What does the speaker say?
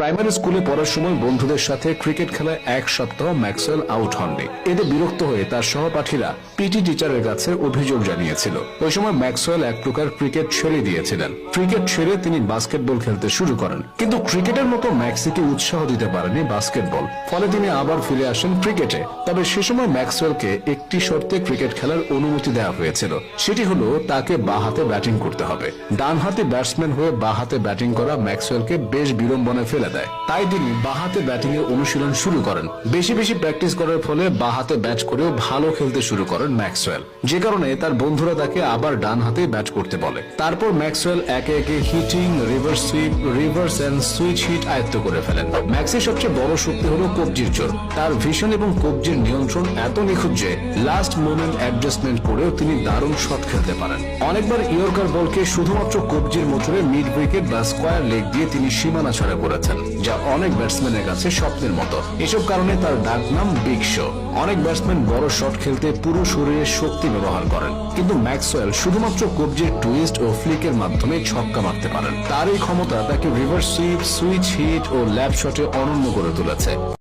Primary স্কুলে পড়ার সময় বন্ধুদের সাথে ক্রিকেট খেলায় এক সপ্তাহ ম্যাক্সওয়েল আউট হননি। এতে বিরক্ত হয়ে তার সহপাঠীরা পিটি টিচারের কাছে অভিযোগ জানিয়েছিল। ওই সময় ম্যাক্সওয়েল এক প্রকার ক্রিকেট ছেড়ে দিয়েছিলেন। ক্রিকেট ছেড়ে তিনি বাস্কেটবল খেলতে শুরু করেন। কিন্তু ক্রিকেটের মতো ম্যাক্সিকে উৎসাহ দিতে পারেনি বাস্কেটবল। ফলে তিনি আবার ফিরে আসেন ক্রিকেটে। তবে সে সময় ম্যাক্সওয়েলকে একটি শর্তে ক্রিকেট খেলার অনুমতি দেওয়া হয়েছিল। সেটি হলো তাকে বাঁ হাতে ব্যাটিং করতে হবে। ডান হাতে ব্যাটসম্যান হয়ে বাঁ হাতে ব্যাটিং করা ম্যাক্সওয়েলকে বেশ বিড়ম্বনে ফেলে দেয়। তাই তিনি বাঁ হাতে ব্যাটিং এর অনুশীলন শুরু করেন। বেশি বেশি প্র্যাকটিস করার ফলে বাঁ হাতে ব্যাট করেও ভালো খেলতে শুরু করেন ম্যাক্সওয়েল। যে কারণে তার বন্ধুরা তাকে আবার ডান হাতে ব্যাট করতে বলে। তারপর ম্যাক্সওয়েল একে একে hitting, reverse sweep, reverse and switch hit আয়ত্ত করে ফেলেন। ম্যাক্সের সবচেয়ে বড় শক্তি হলো কবজির জোর। তার ভিশন এবং কবজির নিয়ন্ত্রণ এত নিখুঁত যে লাস্ট মোমেন্ট অ্যাডজাস্টমেন্ট করেও তিনি দারুণ শট খেলতে পারেন। অনেকবার ইয়র্কার বলকে শুধুমাত্র কবজির মোটরে মিড উইকেট বা স্কোয়ার লেগ দিয়ে তিনি সীমানা ছাড়া করেছেন। যা অনেক ব্যাটসম্যানের কাছে স্বপ্নের মতো। এসব কারণে তার ডাক নাম বিগ শো অনেক ব্যাটসম্যান বড় শট খেলতে পুরো শরীরের শক্তি ব্যবহার করেন। কিন্তু ম্যাক্সওয়েল শুধুমাত্র কবজির টুইস্ট ও ফ্লিকের মাধ্যমে ছক্কা মারতে পারেন। তার এই ক্ষমতা তাকে রিভার্স সুইপ সুইচ হিট ও ল্যাব শটে অনন্য করে তুলেছে।